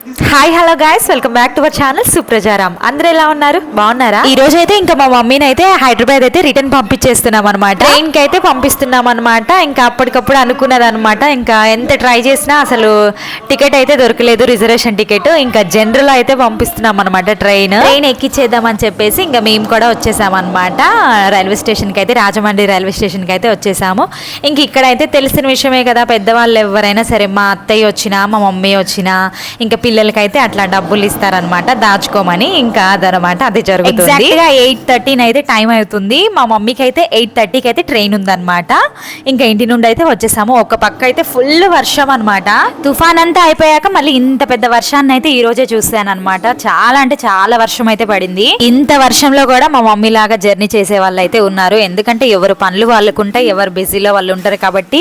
Hi hello guys welcome back to our channel Suprajaram అందరూ ఎలా ఉన్నారు? బాగున్నారా? ఈ రోజు అయితే ఇంకా మా మమ్మీని అయితే హైదరాబాద్ అయితే రిటర్న్ పంపించేస్తున్నాం అనమాట ట్రైన్కి అయితే పంపిస్తున్నాం అనమాట ఇంకా అప్పటికప్పుడు అనుకున్నది అనమాట ఇంకా ఎంత ట్రై చేసినా అసలు టికెట్ అయితే దొరకలేదు రిజర్వేషన్ టికెట్. ఇంకా జనరల్ అయితే పంపిస్తున్నాం అనమాట ట్రైన్. ట్రైన్ ఎక్కిచ్చేద్దామని చెప్పేసి ఇంకా మేము కూడా వచ్చేసాం అనమాట రైల్వే స్టేషన్కి అయితే రాజమండ్రి రైల్వే స్టేషన్కి అయితే వచ్చేసాము. ఇంక ఇక్కడైతే తెలిసిన విషయమే కదా పెద్దవాళ్ళు ఎవరైనా సరే మా అత్తయ్య వచ్చినా మా మమ్మీ వచ్చినా ఇంకా పిల్లలకైతే అట్లా డబ్బులు ఇస్తారనమాట దాచుకోమని ఇంకా అదనమాట అది జరుగుతుంది. ఎయిట్ థర్టీన్ అయితే టైం అవుతుంది. మా మమ్మీకి అయితే ఎయిట్ థర్టీకి అయితే ట్రైన్ ఉందన్నమాట. ఇంకా ఇంటి నుండి అయితే వచ్చేసాము. ఒక పక్క అయితే ఫుల్ వర్షం అనమాట తుఫాన్ అంతా అయిపోయాక మళ్ళీ ఇంత పెద్ద వర్షాన్ని అయితే ఈ రోజే చూసాను అనమాట చాలా అంటే చాలా వర్షం అయితే పడింది. ఇంత వర్షంలో కూడా మా మమ్మీ లాగా జర్నీ చేసే వాళ్ళు అయితే ఉన్నారు. ఎందుకంటే ఎవరు పనులు వాళ్ళకుంటే ఎవరు బిజీలో వాళ్ళు ఉంటారు కాబట్టి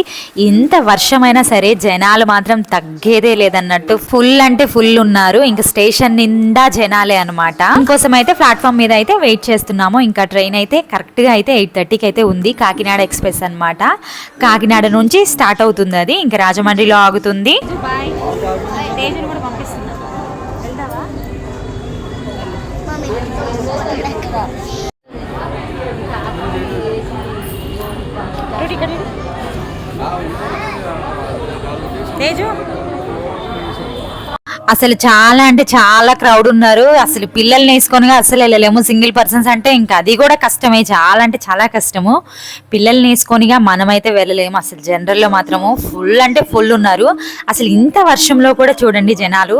ఇంత వర్షమైనా సరే జనాలు మాత్రం తగ్గేదే లేదన్నట్టు ఫుల్ అంటే ఫుల్ ఉన్నారు ఇంకా స్టేషన్ నిండా జనాలే అనమాట ఇంకోసం అయితే ప్లాట్ఫామ్ మీద అయితే వెయిట్ చేస్తున్నాము. ఇంకా ట్రైన్ అయితే కరెక్ట్గా అయితే ఎయిట్ థర్టీకి అయితే ఉంది. కాకినాడ ఎక్స్ప్రెస్ అన్నమాట. కాకినాడ నుంచి స్టార్ట్ అవుతుంది అది. ఇంకా రాజమండ్రిలో ఆగుతుంది. అసలు చాలా అంటే చాలా క్రౌడ్ ఉన్నారు. అసలు పిల్లల్ని వేసుకొని అసలు వెళ్ళలేము. సింగిల్ పర్సన్స్ అంటే ఇంకా అది కూడా కష్టమే. చాలా అంటే చాలా కష్టము. పిల్లల్ని వేసుకొనిగా మనమైతే వెళ్ళలేము. అసలు జనరల్లో మాత్రము ఫుల్ అంటే ఫుల్ ఉన్నారు. అసలు ఇంత వర్షంలో కూడా చూడండి జనాలు.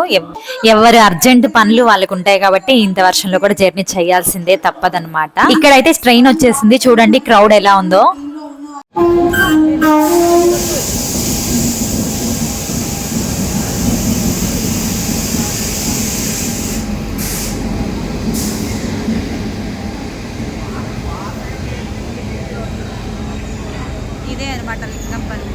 ఎవరు అర్జెంట్ పనులు వాళ్ళకు ఉంటాయి కాబట్టి ఇంత వర్షంలో కూడా జర్నీ చేయాల్సిందే తప్పదనమాట ఇక్కడైతే ట్రైన్ వచ్చేసింది. చూడండి క్రౌడ్ ఎలా ఉందో. ఇదే అనమాట లింగంపల్లి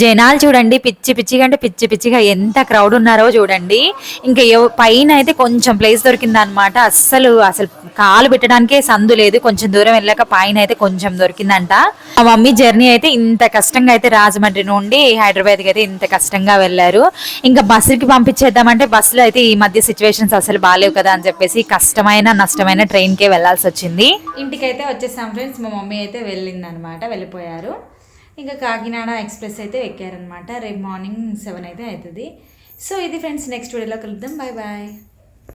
జనాలు చూడండి పిచ్చి పిచ్చిగా అంటే పిచ్చి పిచ్చిగా ఎంత క్రౌడ్ ఉన్నారో చూడండి. ఇంకా ఎవ- పైన అయితే కొంచెం ప్లేస్ దొరికిందనమాట. అస్సలు అసలు కాలు పెట్టడానికే సందు లేదు. కొంచెం దూరం వెళ్ళాక పైన అయితే కొంచెం దొరికిందంట. మా మమ్మీ జర్నీ అయితే ఇంత కష్టంగా అయితే రాజమండ్రి నుండి హైదరాబాద్కి అయితే ఇంత కష్టంగా వెళ్ళారు. ఇంకా బస్సుకి పంపించేద్దామంటే బస్సులో అయితే ఈ మధ్య సిచ్యువేషన్స్ అసలు బాగాలేవు కదా అని చెప్పేసి కష్టమైన నష్టమైన ట్రైన్కే వెళ్ళాల్సి వచ్చింది. ఇంటికైతే వచ్చేసాం ఫ్రెండ్స్ మా మమ్మీ అయితే వెళ్ళిందనమాట వెళ్ళిపోయారు. ఇంకా కాకినాడ ఎక్స్ప్రెస్ అయితే ఎక్కారనమాట రేపు మార్నింగ్ సెవెన్ అయితే అవుతుంది. సో ఇది ఫ్రెండ్స్ నెక్స్ట్ వీడియోలో కలుద్దాం. Bye bye